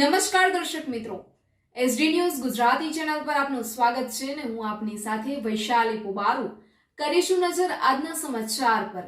નમસ્કાર દર્શક મિત્રો. એસડી ન્યૂઝ ગુજરાતી ચેનલ પર આપનું સ્વાગત છે અને હું આપની સાથે વૈશાલી પુબારુ. કરીશું નજર આજના સમાચાર પર.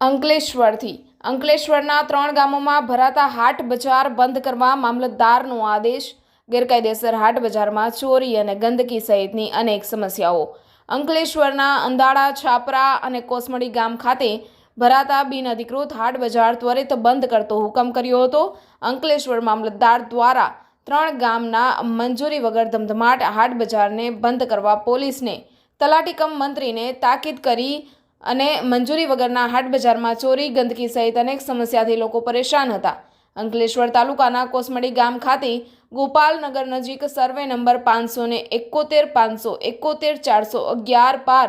અંકલેશ્વરથી. અંકલેશ્વરના ત્રણ ગામોમાં ભરાતા હાટ બજાર બંધ કરવા મામલતદારનો આદેશ. ગેરકાયદેસર હાટ બજારમાં ચોરી અને ગંદકી સહિતની અનેક સમસ્યાઓ. અંકલેશ્વરના અંદાળા, છાપરા અને કોસમડી ગામ ખાતે ભરાતા બિનઅધિકૃત હાટ બજાર ત્વરિત બંધ કરતો હુકમ કર્યો હતો. અંકલેશ્વર મામલતદાર દ્વારા ત્રણ ગામના મંજૂરી વગર ધમધમાટ હાટ બજારને બંધ કરવા પોલીસને તલાટીકમ મંત્રીને તાકીદ કરી અને મંજૂરી વગરના હાટ બજારમાં ચોરી, ગંદકી સહિત અનેક સમસ્યાથી લોકો પરેશાન હતા. અંકલેશ્વર તાલુકાના કોસમડી ગામ ખાતે ગોપાલનગર નજીક સર્વે નંબર પાંચસો ને એકોતેર પાંચસો એકોતેર ચારસો અગિયાર પાર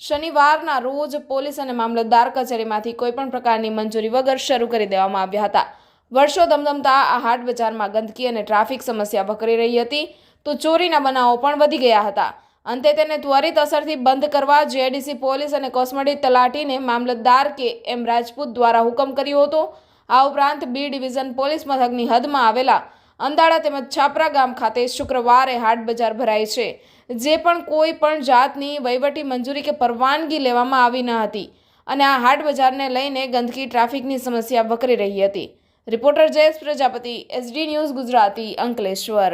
શનિવારના રોજ પોલીસ અને મામલતદાર કચેરીમાંથી કોઈપણ પ્રકારની મંજૂરી વગર શરૂ કરી દેવામાં આવ્યા હતા. વર્ષો ધમધમતા આ હાટ બજારમાં ગંદકી અને ટ્રાફિક સમસ્યા વકરી રહી હતી તો ચોરીના બનાવો પણ વધી ગયા હતા. અંતે તેને ત્વરિત અસરથી બંધ કરવા જેડીસી પોલીસ અને કોસ્મેટિક તલાટીને મામલતદાર કે એમ રાજપૂત દ્વારા હુકમ કર્યો હતો. આ ઉપરાંત બી ડિવિઝન પોલીસ મથકની હદમાં આવેલા અંદાળા તેમજ છાપરા ગામ ખાતે શુક્રવારે હાટ બજાર ભરાય છે. જે પણ કોઈ પણ જાતની વહીવટી મંજૂરી કે પરવાનગી લેવામાં આવી ન હતી. અને આ હાટ બજારને લઈને ગંદકી, ટ્રાફિકની સમસ્યા વકરી રહી હતી. Reporter Jayesh Prajapati, SD news Gujarati Ankleshwar.